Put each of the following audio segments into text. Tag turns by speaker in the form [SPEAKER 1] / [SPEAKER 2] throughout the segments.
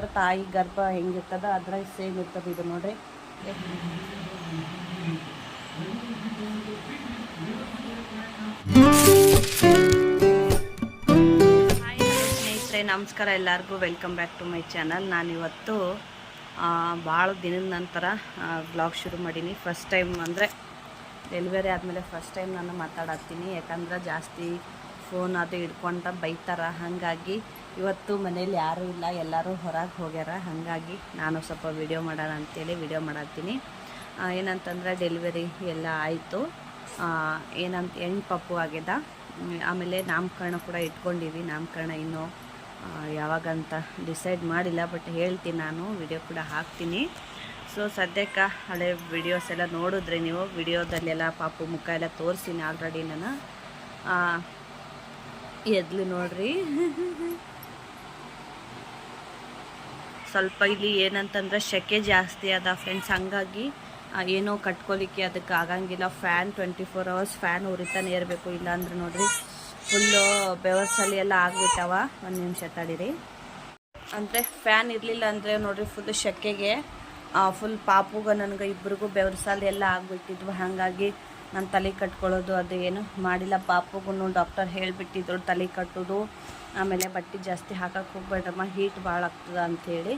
[SPEAKER 1] ಅಂದ್ರೆ ತಾಯಿ ಗರ್ಭ ಹೆಂಗಿರ್ತದ, ಅದ್ರಾಗ ಸೇಮ್ ಇರ್ತದ ಇದು ನೋಡ್ರಿ. ಸ್ನೇಹಿತರೆ, ನಮಸ್ಕಾರ ಎಲ್ಲರಿಗೂ. Welcome back to my channel ನಾನಿವತ್ತು ಭಾಳ ದಿನದ ನಂತರ ಬ್ಲಾಗ್ ಶುರು ಮಾಡೀನಿ. ಫಸ್ಟ್ ಟೈಮ್ ಅಂದರೆ ಡೆಲಿವರಿ ಆದಮೇಲೆ ಫಸ್ಟ್ ಟೈಮ್ ನಾನು ಮಾತಾಡತ್ತೀನಿ. ಯಾಕಂದ್ರೆ ಜಾಸ್ತಿ ಫೋನ್ ಅದು ಹಿಡ್ಕೊಂಡ ಬೈತಾರ. ಹಾಗಾಗಿ ಇವತ್ತು ಮನೇಲಿ ಯಾರೂ ಇಲ್ಲ, ಎಲ್ಲರೂ ಹೊರಗೆ ಹೋಗ್ಯಾರ. ಹಾಗಾಗಿ ನಾನು ಸ್ವಲ್ಪ ವಿಡಿಯೋ ಮಾಡೋಣ ಅಂತೇಳಿ ವಿಡಿಯೋ ಮಾಡತ್ತೀನಿ. ಏನಂತಂದ್ರೆ ಡೆಲಿವರಿ ಎಲ್ಲ ಆಯಿತು. ಏನಂತ ಹೆಣ್ಣು ಪಪ್ಪು ಆಗ್ಯದ ಆಮೇಲೆ ನಾಮಕರಣ ಕೂಡ ಇಟ್ಕೊಂಡಿವಿ. ನಾಮಕರಣ ಇನ್ನೂ ಯಾವಾಗಂತ ಡಿಸೈಡ್ ಮಾಡಿಲ್ಲ ಬಟ್ ಹೇಳ್ತೀನಿ ನಾನು. ವಿಡಿಯೋ ಕೂಡ ಹಾಕ್ತೀನಿ. ಸೊ ಸದ್ಯಕ್ಕೆ ಹಳೆ ವಿಡಿಯೋಸ್ ಎಲ್ಲ ನೋಡಿದ್ರೆ ನೀವು ವಿಡಿಯೋದಲ್ಲೆಲ್ಲ ಪಾಪು ಮುಖ ಎಲ್ಲ ತೋರಿಸಿನಿ ಆಲ್ರೆಡಿ ನಾನು. ಎದ್ಲು ನೋಡ್ರಿ. ಸ್ವಲ್ಪ ಇಲ್ಲಿ ಏನಂತಂದ್ರೆ ಸೆಕೆ ಜಾಸ್ತಿ ಅದ ಫ್ರೆಂಡ್ಸ್ ಹಂಗಾಗಿ ಏನೋ ಕಟ್ಕೊಲಿಕ್ಕೆ ಅದಕ್ಕೆ ಆಗಂಗಿಲ್ಲ. Fan twenty four hours fan ಉರಿತಾನೆ ಇರಬೇಕು. ಇಲ್ಲಾಂದ್ರೆ ನೋಡ್ರಿ ಫುಲ್ಲು ಬೆವರ್ಸಲ್ಲಿ ಎಲ್ಲ ಆಗ್ಬಿಟ್ಟವ. ಒಂದು ನಿಮಿಷ ತಡೀರಿ. ಅಂದರೆ ಫ್ಯಾನ್ ಇರಲಿಲ್ಲ ಅಂದರೆ ನೋಡ್ರಿ ಫುಲ್ ಸೆಕೆಗೆ ಫುಲ್ ಪಾಪುಗ ನನಗೆ ಇಬ್ರಿಗೂ ಬೆವರ್ಸಲ್ಲಿ ಎಲ್ಲ ಆಗ್ಬಿಟ್ಟಿದ್ವು. ಹಾಗಾಗಿ ನಾನು ತಲೆ ಕಟ್ಕೊಳ್ಳೋದು ಅದು ಏನು ಮಾಡಿಲ್ಲ. ಪಾಪಗೂ ಡಾಕ್ಟರ್ ಹೇಳಿಬಿಟ್ಟಿದ್ರು ತಲೆ ಕಟ್ಟೋದು. ಆಮೇಲೆ ಬಟ್ಟೆ ಜಾಸ್ತಿ ಹಾಕಕ್ಕೆ ಹೋಗ್ಬೇಡಮ್ಮ, ಹೀಟ್ ಭಾಳ ಆಗ್ತದೆ ಅಂಥೇಳಿ.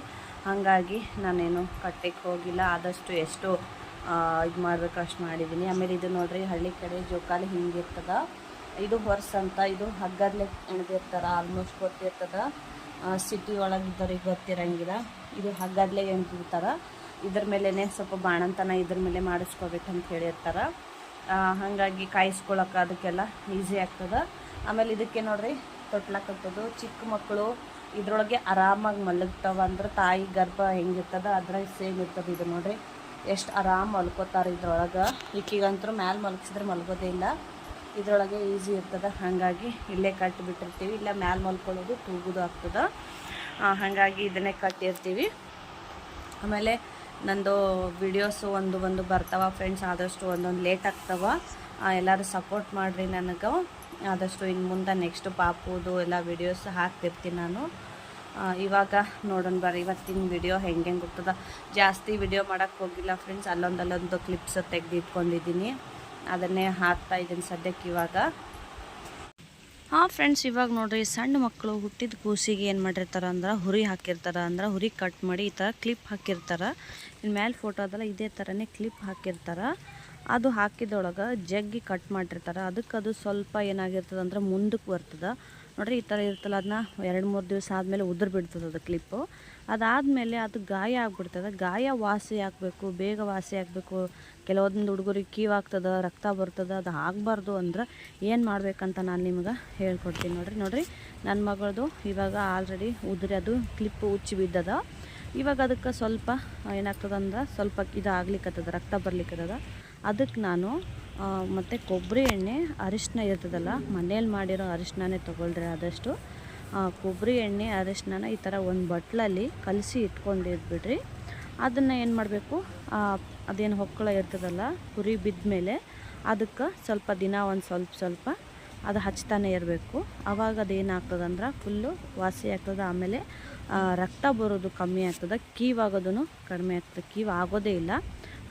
[SPEAKER 1] ಹಾಗಾಗಿ ನಾನೇನು ಕಟ್ಟಕ್ಕೆ ಹೋಗಿಲ್ಲ. ಆದಷ್ಟು ಎಷ್ಟು ಇದು ಮಾಡಬೇಕು, ಅಷ್ಟು ಮಾಡಿದ್ದೀನಿ. ಆಮೇಲೆ ಇದು ನೋಡಿರಿ, ಹಳ್ಳಿ ಕಡೆ ಜೋಕಾಲಿ ಹಿಂಗಿರ್ತದ. ಇದು ಹೊರ್ಸ್ ಅಂತ, ಇದು ಹಗ್ಗದಲ್ಲೇ ಎಣ್ದಿರ್ತಾರೆ ಆಲ್ಮೋಸ್ಟ್ ಗೊತ್ತಿರ್ತದೆ. ಸಿಟಿ ಒಳಗಿದ್ದವ್ರಿಗೆ ಗೊತ್ತಿರಂಗಿಲ್ಲ. ಇದು ಹಗ್ಗದಲ್ಲೇ ಎಣ್ದಿರ್ತಾರೆ ಇದ್ರ ಮೇಲೇ ಸ್ವಲ್ಪ ಬಾಣಂತನ ಇದ್ರ ಮೇಲೆ ಮಾಡಿಸ್ಕೋಬೇಕಂತ ಹೇಳಿರ್ತಾರೆ. ಹಾಗಾಗಿ ಕಾಯಿಸ್ಕೊಳಕ್ಕೆ ಅದಕ್ಕೆಲ್ಲ ಈಸಿ ಆಗ್ತದೆ. ಆಮೇಲೆ ಇದಕ್ಕೆ ನೋಡ್ರಿ ತೊಟ್ಲ ಕಟ್ಟೋದು ಚಿಕ್ಕ ಮಕ್ಕಳು ಇದರೊಳಗೆ ಆರಾಮಾಗಿ ಮಲಗ್ತಾವ ಅಂದ್ರೆ ತಾಯಿ ಗರ್ಭ ಹೆಂಗಿರ್ತದ, ಅದ್ರಾಗ ಸೇಮ್ ಇರ್ತದೆ ಇದು ನೋಡ್ರಿ. ಎಷ್ಟು ಆರಾಮ್ ಮಲ್ಕೋತಾರೆ ಇದ್ರೊಳಗೆ. ಈಕಿಗಂತರೂ ಮ್ಯಾಲೆ ಮಲಗಿಸಿದ್ರೆ ಮಲ್ಗೋದೇ ಇಲ್ಲ. ಇದರೊಳಗೆ ಈಸಿ ಇರ್ತದೆ. ಹಾಗಾಗಿ ಇಲ್ಲೇ ಕಟ್ಟಿಬಿಟ್ಟಿರ್ತೀವಿ ಇಲ್ಲ ಮ್ಯಾಲೆ ಮಲ್ಕೊಳ್ಳೋದು ತೂಗುದು ಆಗ್ತದೆ. ಹಾಗಾಗಿ ಇದನ್ನೇ ಕಟ್ಟಿರ್ತೀವಿ. ಆಮೇಲೆ ನಂದು ವಿಡಿಯೋಸು ಒಂದು ಒಂದು ಬರ್ತಾವ ಫ್ರೆಂಡ್ಸ್ ಆದಷ್ಟು ಒಂದೊಂದು ಲೇಟ್ ಆಗ್ತಾವ. ಎಲ್ಲರೂ ಸಪೋರ್ಟ್ ಮಾಡಿರಿ ನನಗೆ. ಆದಷ್ಟು ಇನ್ನು ಮುಂದೆ ನೆಕ್ಸ್ಟ್ ಪಾಪುದು ಎಲ್ಲ ವಿಡಿಯೋಸ್ ಹಾಕ್ತಿರ್ತೀನಿ ನಾನು. ಇವಾಗ ನೋಡೋಣ ಬರ್ರಿ, ಇವತ್ತಿನ ವಿಡಿಯೋ ಹೆಂಗೆ ಹೆಂಗೆ ಹೋಗ್ತದ. ಜಾಸ್ತಿ ವಿಡಿಯೋ ಮಾಡೋಕ್ಕೆ ಹೋಗಿಲ್ಲ ಫ್ರೆಂಡ್ಸ್ ಅಲ್ಲೊಂದಲ್ಲೊಂದು ಅಲ್ಲೊಂದು ಕ್ಲಿಪ್ಸ್ ತೆಗೆದಿಟ್ಕೊಂಡಿದ್ದೀನಿ. ಅದನ್ನೇ ಹಾಕ್ತಾ ಇದ್ದೀನಿ ಸದ್ಯಕ್ಕೆ ಇವಾಗ. ಹಾಂ ಫ್ರೆಂಡ್ಸ್ ಇವಾಗ ನೋಡ್ರಿ ಸಣ್ಣ ಮಕ್ಕಳು ಹುಟ್ಟಿದ ಕೂಸಿಗೆ ಏನು ಮಾಡಿರ್ತಾರೆ ಅಂದ್ರೆ ಹುರಿ ಹಾಕಿರ್ತಾರೆ ಅಂದ್ರೆ ಹುರಿ ಕಟ್ ಮಾಡಿ ಈ ಥರ ಕ್ಲಿಪ್ ಹಾಕಿರ್ತಾರೆ. ಇನ್ನು ಮೇಲೆ ಫೋಟೋ ಅದಲ್ಲ ಇದೇ ಥರನೇ ಕ್ಲಿಪ್ ಹಾಕಿರ್ತಾರೆ. ಅದು ಹಾಕಿದೊಳಗೆ ಜಗ್ಗಿ ಕಟ್ ಮಾಡಿರ್ತಾರೆ. ಅದಕ್ಕೆ ಅದು ಸ್ವಲ್ಪ ಏನಾಗಿರ್ತದೆ ಅಂದ್ರೆ ಮುಂದಕ್ಕೆ ಬರ್ತದೆ. ನೋಡ್ರಿ ಈ ಥರ ಇರ್ತಲ್ಲ ಅದನ್ನ ಎರಡು ಮೂರು ದಿವಸ ಆದಮೇಲೆ ಉದುರು ಬಿಡ್ತದೆ ಅದು ಕ್ಲಿಪ್ಪು ಅದಾದಮೇಲೆ ಅದು ಗಾಯ ಆಗ್ಬಿಡ್ತದೆ. ಗಾಯ ವಾಸಿ ಆಗಬೇಕು, ಬೇಗ ವಾಸಿ ಆಗಬೇಕು. ಕೆಲವೊಂದು ಹುಡುಗರಿಗೆ ಕೀವಾಗ್ತದೆ ರಕ್ತ ಬರ್ತದೆ, ಅದು ಆಗಬಾರ್ದು ಅಂದ್ರೆ ಏನು ಮಾಡ್ಬೇಕಂತ ನಾನು ನಿಮ್ಗೆ ಹೇಳ್ಕೊಡ್ತೀನಿ ನೋಡಿರಿ. ನೋಡಿರಿ ನನ್ನ ಮಗಳದು ಇವಾಗ ಆಲ್ರೆಡಿ ಉದುರಿ, ಅದು ಕ್ಲಿಪ್ಪು ಉಚ್ಚಿ ಬಿದ್ದದ. ಇವಾಗ ಅದಕ್ಕೆ ಸ್ವಲ್ಪ ಏನಾಗ್ತದೆ ಅಂದ್ರೆ ಸ್ವಲ್ಪ ಇದು ಆಗ್ಲಿಕ್ಕತ್ತದ ರಕ್ತ ಬರ್ಲಿಕ್ಕತ್ತದ ಅದಕ್ಕೆ ನಾನು ಮತ್ತು ಕೊಬ್ಬರಿ ಎಣ್ಣೆ ಅರಿಶಿನ ಇರ್ತದಲ್ಲ, ಮನೇಲಿ ಮಾಡಿರೋ ಅರಿಶಿನೇ ತೊಗೊಳ್ರಿ ಆದಷ್ಟು. ಕೊಬ್ಬರಿ ಎಣ್ಣೆ ಅರಿಶಿನ ಈ ಥರ ಒಂದು ಬಟ್ಲಲ್ಲಿ ಕಲಸಿ ಇಟ್ಕೊಂಡಿದ್ಬಿಡ್ರಿ. ಅದನ್ನು ಏನು ಮಾಡಬೇಕು? ಅದೇನು ಹೊಕ್ಕಳ ಇರ್ತದಲ್ಲ, ಕುರಿ ಬಿದ್ದ ಮೇಲೆ ಅದಕ್ಕೆ ಸ್ವಲ್ಪ ದಿನ ಒಂದು ಸ್ವಲ್ಪ ಸ್ವಲ್ಪ ಅದು ಹಚ್ತಾನೆ ಇರಬೇಕು. ಅವಾಗ ಅದೇನಾಗ್ತದಂದ್ರೆ ಫುಲ್ಲು ವಾಸಿ ಆಗ್ತದೆ, ಆಮೇಲೆ ರಕ್ತ ಬರೋದು ಕಮ್ಮಿ ಆಗ್ತದೆ ಕೀವಾಗೋದು ಕಡಿಮೆ ಆಗ್ತದೆ, ಕೀವಾಗೋದೇ ಇಲ್ಲ.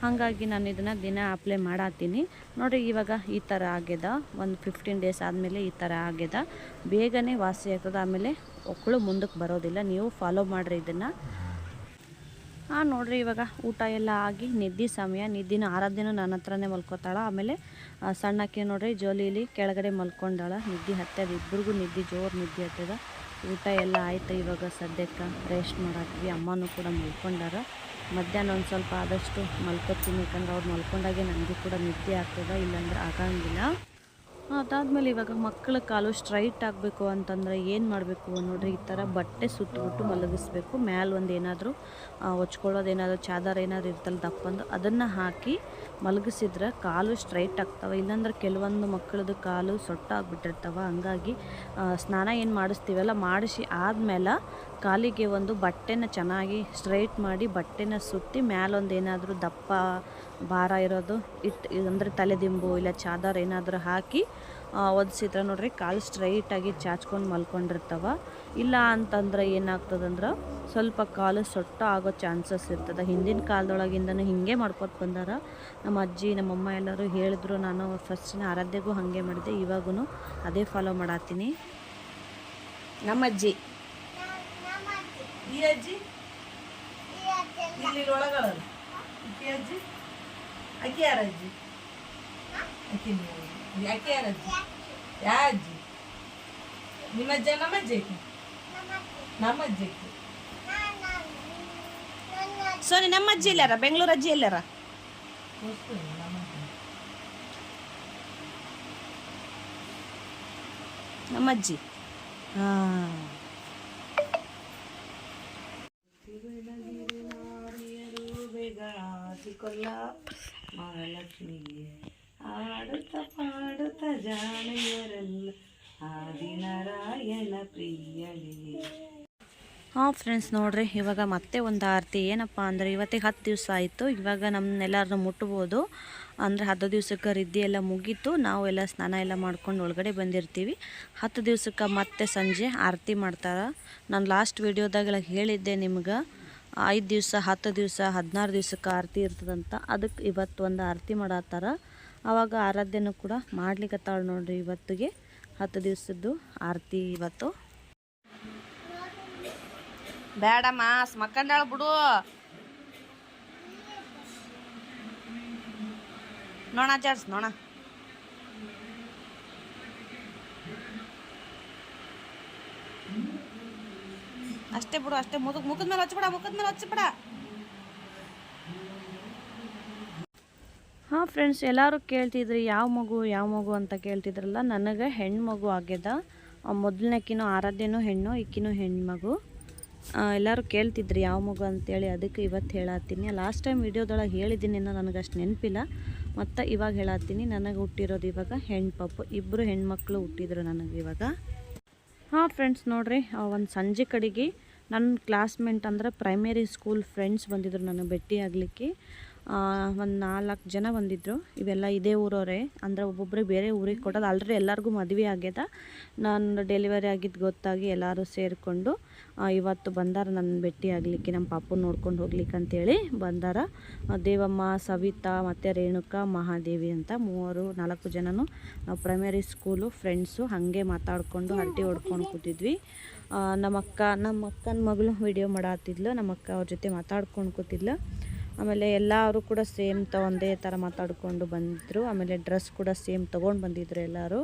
[SPEAKER 1] ಹಾಗಾಗಿ ನಾನು ಇದನ್ನು ದಿನ ಅಪ್ಲೈ ಮಾಡತ್ತೀನಿ ನೋಡಿ ಇವಾಗ ಈ ಥರ ಆಗ್ಯದ. ಒಂದು ಫಿಫ್ಟೀನ್ ಡೇಸ್ ಆದಮೇಲೆ ಈ ಥರ ಆಗ್ಯದ. ಬೇಗನೆ ವಾಸಿ ಆಗ್ತದೆ. ಆಮೇಲೆ ಒಕ್ಕಳು ಮುಂದಕ್ಕೆ ಬರೋದಿಲ್ಲ. ನೀವು ಫಾಲೋ ಮಾಡಿರಿ ಇದನ್ನು. ಹಾಂ ನೋಡಿರಿ, ಇವಾಗ ಊಟ ಎಲ್ಲ ಆಗಿ ನಿದ್ದೆ ಸಮಯ. ನಿದ್ದಿನ ಆರಾಧ್ಯನೂ ನನ್ನ ಹತ್ರನೇ ಮಲ್ಕೋತಾಳ. ಆಮೇಲೆ ಸಣ್ಣಕ್ಕೆ ನೋಡ್ರಿ, ಜೋಲಿಲಿ ಕೆಳಗಡೆ ಮಲ್ಕೊಂಡಾಳ. ನಿದ್ದೆ ಹತ್ತದ. ಇಬ್ರಿಗೂ ನಿದ್ದೆ ಜೋರು ನಿದ್ದೆ ಹತ್ತದ. ಊಟ ಎಲ್ಲ ಆಯ್ತು. ಇವಾಗ ಸದ್ಯಕ್ಕೆ ರೆಸ್ಟ್ ಮಾಡಾಕ್ವಿ. ಅಮ್ಮನೂ ಕೂಡ ಮಲ್ಕೊಂಡಾರ. ಮಧ್ಯಾಹ್ನ ಒಂದು ಸ್ವಲ್ಪ ಆದಷ್ಟು ಮಲ್ಕೋತೀನಿ, ಯಾಕಂದ್ರೆ ಅವ್ರು ಮಲ್ಕೊಂಡಾಗೆ ನನಗೂ ಕೂಡ ನಿದ್ದೆ ಆಗ್ತದೆ, ಇಲ್ಲಾಂದ್ರೆ ಆಗಂಗಿಲ್ಲ. ಅದಾದಮೇಲೆ ಇವಾಗ ಮಕ್ಕಳ ಕಾಲು ಸ್ಟ್ರೈಟ್ ಆಗಬೇಕು ಅಂತಂದ್ರೆ ಏನು ಮಾಡಬೇಕು ನೋಡ್ರಿ, ಈ ಥರ ಬಟ್ಟೆ ಸುತ್ತಿಬಿಟ್ಟು ಮಲಗಿಸ್ಬೇಕು. ಮ್ಯಾಲೆ ಒಂದು ಏನಾದರೂ ಹೊಚ್ಕೊಳ್ಳೋದು ಏನಾದರೂ, ಚಾದರ್ ಏನಾದ್ರು ಇರ್ತಲ್ಲ ದಪ್ಪಂದು ಅದನ್ನು ಹಾಕಿ ಮಲಗಿಸಿದ್ರೆ ಕಾಲು ಸ್ಟ್ರೈಟ್ ಆಗ್ತವೆ. ಇಲ್ಲಾಂದ್ರೆ ಕೆಲವೊಂದು ಮಕ್ಕಳದು ಕಾಲು ಸೊಟ್ಟಾಗ್ಬಿಟ್ಟಿರ್ತವೆ. ಹಂಗಾಗಿ ಸ್ನಾನ ಏನು ಮಾಡಿಸ್ತೀವಲ್ಲ, ಮಾಡಿಸಿ ಆದಮೇಲೆ ಕಾಲಿಗೆ ಒಂದು ಬಟ್ಟೆನ ಚೆನ್ನಾಗಿ ಸ್ಟ್ರೈಟ್ ಮಾಡಿ ಬಟ್ಟೆನ ಸುತ್ತಿ ಮ್ಯಾಲೊಂದು ಏನಾದರೂ ದಪ್ಪ ಭಾರ ಇರೋದು ಇಟ್ಟು ಅಂದರೆ ತಲೆದಿಂಬು ಇಲ್ಲ ಚಾದರ್ ಏನಾದರೂ ಹಾಕಿ ಒದಿಸಿದ್ರೆ ನೋಡ್ರಿ ಕಾಲು ಸ್ಟ್ರೈಟಾಗಿ ಚಾಚ್ಕೊಂಡು ಮಲ್ಕೊಂಡಿರ್ತಾವ. ಇಲ್ಲ ಅಂತಂದ್ರೆ ಏನಾಗ್ತದಂದ್ರೆ ಸ್ವಲ್ಪ ಕಾಲು ಸೊಟ್ಟ ಆಗೋ ಚಾನ್ಸಸ್ ಇರ್ತದೆ. ಹಿಂದಿನ ಕಾಲದೊಳಗಿಂದನೂ ಹಿಂಗೆ ಮಾಡ್ಕೊತ ಬಂದಾರ. ನಮ್ಮ ಅಜ್ಜಿ ನಮ್ಮಮ್ಮ ಎಲ್ಲರೂ ಹೇಳಿದ್ರು, ನಾನು ಫಸ್ಟಿನ ಆರಾಧ್ಯಗೂ ಹಾಗೆ ಮಾಡಿದೆ ಇವಾಗೂ ಅದೇ ಫಾಲೋ ಮಾಡತ್ತೀನಿ ನಮ್ಮ ಅಜ್ಜಿ. ಈ ಅಜ್ಜಿ ಇಲ್ಲಿ ಒಳಗಳಲ್ಲ ಅಕ್ಕಿ ಅಜ್ಜಿ? ಅಕ್ಕಿ ಯಾರ ಅಜ್ಜಿ? ಅಕ್ಕಿ ನೀವು. ಅಕ್ಕಿ ಯಾರ ಅಜ್ಜಿ? ಯಾ ಅಜ್ಜಿ? ನಿಮ್ಮ ಅಜ್ಜ ನಮ್ಮ ಅಜ್ಜಿ. ನಮ್ಮ ಅಜ್ಜಿ. ಸೋನಿ ನಮ್ಮ ಅಜ್ಜಿ ಎಲ್ಲಾರ? ಬೆಂಗಳೂರು ಅಜ್ಜಿ ಎಲ್ಲಾರ? ನಮ್ಮ ಅಜ್ಜಿ. ಹಾಂ. കൊല്ല മഹാലക്ഷ്മിയെ ആടുത്ത പാടുത്ത ജാനയരല്ല ആദിനാരായണ പ്രിയളിയേ ಹಾಂ ಫ್ರೆಂಡ್ಸ್ ನೋಡ್ರಿ, ಇವಾಗ ಮತ್ತೆ ಒಂದು ಆರತಿ. ಏನಪ್ಪ ಅಂದರೆ ಇವತ್ತಿಗೆ ಹತ್ತು ದಿವಸ ಆಯಿತು. ಇವಾಗ ನಮ್ಮನ್ನೆಲ್ಲರನ್ನು ಮುಟ್ಬೋದು. ಅಂದರೆ ಹತ್ತು ದಿವ್ಸಕ್ಕೆ ರಿದ್ದಿ ಎಲ್ಲ ಮುಗೀತು. ನಾವು ಎಲ್ಲ ಸ್ನಾನ ಎಲ್ಲ ಮಾಡ್ಕೊಂಡು ಒಳಗಡೆ ಬಂದಿರ್ತೀವಿ. ಹತ್ತು ದಿವ್ಸಕ್ಕೆ ಮತ್ತೆ ಸಂಜೆ ಆರತಿ ಮಾಡ್ತಾರೆ. ನಾನು ಲಾಸ್ಟ್ ವೀಡಿಯೋದಾಗೆಲ್ಲ ಹೇಳಿದ್ದೆ ನಿಮ್ಗೆ. ಐದು ದಿವಸ, ಹತ್ತು ದಿವಸ, ಹದಿನಾರು ದಿವಸಕ್ಕೆ ಆರತಿ ಇರ್ತದಂತ. ಅದಕ್ಕೆ ಇವತ್ತು ಒಂದು ಆರತಿ ಮಾಡತ್ತಾರ. ಆವಾಗ ಆರಾಧ್ಯನೂ ಕೂಡ ಮಾಡ್ಲಿಕ್ಕತ್ತಾಳ ನೋಡ್ರಿ ಇವತ್ತಿಗೆ. ಹತ್ತು ದಿವಸದ್ದು ಆರತಿ ಇವತ್ತು. ಬೇಡಮ್ಮ ಮಕ್ಕಂಡಾಳ ಬಿಡು. ನೋಣ ಜಾಡ್ಸ್ ನೋಣ ಅಷ್ಟೇ ಬಿಡು, ಅಷ್ಟೇ. ಮುದುಕ್, ಮುಖದ ಮೇಲೆ ಹಚ್ಬಿಡ, ಮುಖದ ಮೇಲೆ ಹಚ್ಬಿಡ. ಹಾಂ ಫ್ರೆಂಡ್ಸ್ ಎಲ್ಲರೂ ಕೇಳ್ತಿದ್ರಿ, ಯಾವ ಮಗು ಯಾವ ಮಗು ಅಂತ ಕೇಳ್ತಿದ್ರಲ್ಲ, ನನಗೆ ಹೆಣ್ಣು ಮಗು ಆಗ್ಯದ. ಮೊದಲನೇಕಿನೂ ಆರಾಧ್ಯನೂ ಹೆಣ್ಣು, ಈಕಿನೂ ಹೆಣ್ಮಗು ಎಲ್ಲರೂ ಕೇಳ್ತಿದ್ರು ಯಾವ ಮಗು ಅಂತೇಳಿ, ಅದಕ್ಕೆ ಇವತ್ತು ಹೇಳತ್ತೀನಿ ಲಾಸ್ಟ್ ಟೈಮ್ ವೀಡಿಯೋದೊಳಗೆ ಹೇಳಿದ್ದೀನಿ ನನಗೆ ಅಷ್ಟು ನೆನಪಿಲ್ಲ. ಮತ್ತು ಇವಾಗ ಹೇಳತ್ತೀನಿ ನನಗೆ ಹುಟ್ಟಿರೋದು ಇವಾಗ ಹೆಣ್ಣು ಪಪ್ಪು ಇಬ್ಬರು ಹೆಣ್ಮಕ್ಳು ಹುಟ್ಟಿದ್ರು ನನಗೆ ಇವಾಗ. ಹಾಂ ಫ್ರೆಂಡ್ಸ್ ನೋಡಿರಿ ಒಂದು ಸಂಜೆ ಕಡೆಗೆ ನನ್ನ ಕ್ಲಾಸ್ಮೇಟ್ ಅಂದ್ರೆ ಪ್ರೈಮರಿ ಸ್ಕೂಲ್ ಫ್ರೆಂಡ್ಸ್ ಬಂದಿದ್ರು ನನಗೆ ಭೇಟಿ ಆಗಲಿಕ್ಕೆ. ಒಂದು ನಾಲ್ಕು ಜನ ಬಂದಿದ್ದರು ಇವೆಲ್ಲ ಇದೇ ಊರವರೇ. ಅಂದರೆ ಒಬ್ಬೊಬ್ಬರಿಗೆ ಬೇರೆ ಊರಿಗೆ ಕೊಡೋದು ಆಲ್ರೆಡಿ ಎಲ್ಲರಿಗೂ ಮದುವೆ ಆಗ್ಯದ. ನಾನು ಡೆಲಿವರಿ ಆಗಿದ್ದು ಗೊತ್ತಾಗಿ ಎಲ್ಲರೂ ಸೇರಿಕೊಂಡು ಇವತ್ತು ಬಂದಾರ ನನ್ನ ಭೇಟಿ ಆಗಲಿಕ್ಕೆ ನಮ್ಮ ಪಾಪು ನೋಡ್ಕೊಂಡು ಹೋಗ್ಲಿಕ್ಕೆ ಅಂತೇಳಿ ಬಂದಾರ. ದೇವಮ್ಮ, ಸವಿತಾ ಮತ್ತು ರೇಣುಕಾ, ಮಹಾದೇವಿ ಅಂತ ಮೂವರು, ನಾಲ್ಕು ಜನನು ಪ್ರೈಮರಿ ಸ್ಕೂಲು ಫ್ರೆಂಡ್ಸು ಹಾಗೆ ಮಾತಾಡಿಕೊಂಡು ಹರಟಿ ಹೊಡ್ಕೊಂಡು ಕೂತಿದ್ವಿ. ನಮ್ಮ ಅಕ್ಕ ನಮ್ಮ ಅಕ್ಕನ ಮಗಳು ವಿಡಿಯೋ ಮಾಡಾತಿದ್ಲು ನಮ್ಮ ಅಕ್ಕ ಅವ್ರ ಜೊತೆ ಮಾತಾಡ್ಕೊಂಡು ಕೂತಿದ್ಲು. ಆಮೇಲೆ ಎಲ್ಲರೂ ಕೂಡ ಸೇಮ್ ತ ಒಂದೇ ಥರ ಮಾತಾಡಿಕೊಂಡು ಬಂದಿದ್ರು ಆಮೇಲೆ ಡ್ರೆಸ್ ಕೂಡ ಸೇಮ್ ತೊಗೊಂಡು ಬಂದಿದ್ರು ಎಲ್ಲರೂ.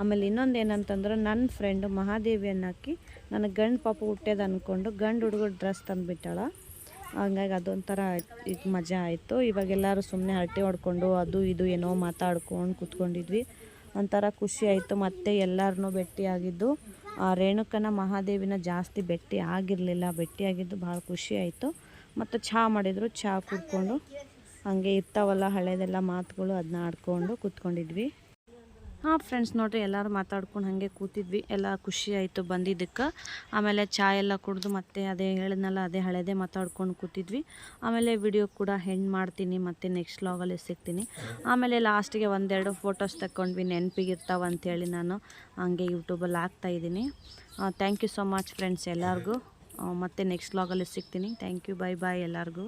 [SPEAKER 1] ಆಮೇಲೆ ಇನ್ನೊಂದು ಏನಂತಂದ್ರೆ ನನ್ನ ಫ್ರೆಂಡು ಮಹಾದೇವಿಯನ್ನು ಹಾಕಿ ನನಗೆ ಗಂಡು ಪಾಪ ಹುಟ್ಟೇದು ಅಂದ್ಕೊಂಡು ಗಂಡು ಹುಡುಗರು ಡ್ರೆಸ್ ತಂದುಬಿಟ್ಟಾಳ. ಹಂಗಾಗಿ ಅದೊಂಥರ ಇದು ಮಜಾ ಆಯಿತು. ಇವಾಗ ಎಲ್ಲರೂ ಸುಮ್ಮನೆ ಹರಟೆ ಹೊಡ್ಕೊಂಡು ಅದು ಇದು ಏನೋ ಮಾತಾಡ್ಕೊಂಡು ಕೂತ್ಕೊಂಡಿದ್ವಿ. ಒಂಥರ ಖುಷಿ ಆಯಿತು. ಮತ್ತು ಎಲ್ಲರನ್ನೂ ಭೇಟಿಯಾಗಿದ್ದು ರೇಣುಕನ ಮಹಾದೇವಿನ ಜಾಸ್ತಿ ಭೇಟಿ ಆಗಿರಲಿಲ್ಲ. ಭೇಟಿಯಾಗಿದ್ದು ಭಾಳ ಖುಷಿ ಆಯಿತು. ಮತ್ತು ಚಹಾ ಮಾಡಿದರು ಚಹಾ ಕುಡ್ಕೊಂಡು. ಹಾಗೆ ಇರ್ತಾವಲ್ಲ ಹಳೇದೆಲ್ಲ ಮಾತುಗಳು ಅದನ್ನ ಆಡ್ಕೊಂಡು ಕೂತ್ಕೊಂಡಿದ್ವಿ. ಹಾಂ ಫ್ರೆಂಡ್ಸ್ ನೋಡಿರಿ, ಎಲ್ಲರೂ ಮಾತಾಡ್ಕೊಂಡು ಹಾಗೆ ಕೂತಿದ್ವಿ. ಎಲ್ಲ ಖುಷಿ ಆಯಿತು ಬಂದಿದ್ದಕ್ಕೆ. ಆಮೇಲೆ ಚಾಯ್ ಎಲ್ಲ ಕುಡಿದು ಮತ್ತೆ ಅದೇ ಹೇಳಿದ್ನಲ್ಲ, ಅದೇ ಹಳೇದೇ ಮಾತಾಡ್ಕೊಂಡು ಕೂತಿದ್ವಿ. ಆಮೇಲೆ ವಿಡಿಯೋ ಕೂಡ ಹೆಣ್ಣು ಮಾಡ್ತೀನಿ, ಮತ್ತು ನೆಕ್ಸ್ಟ್ ಲಾಗಲ್ಲಿ ಸಿಗ್ತೀನಿ. ಆಮೇಲೆ ಲಾಸ್ಟಿಗೆ ಒಂದೆರಡು ಫೋಟೋಸ್ ತಗೊಂಡ್ವಿ ನೆನಪಿಗೆ ಇರ್ತಾವ ಅಂಥೇಳಿ ನಾನು ಹಂಗೆ ಯೂಟ್ಯೂಬಲ್ಲಿ ಹಾಕ್ತಾಯಿದ್ದೀನಿ thank you so much friends ಎಲ್ಲರಿಗೂ. ಮತ್ತೆ ನೆಕ್ಸ್ಟ್ ಲಾಗಲ್ಲಿ ಸಿಗ್ತೀನಿ. ಥ್ಯಾಂಕ್ ಯು ಬೈ ಬಾಯ್ ಎಲ್ಲರಿಗೂ.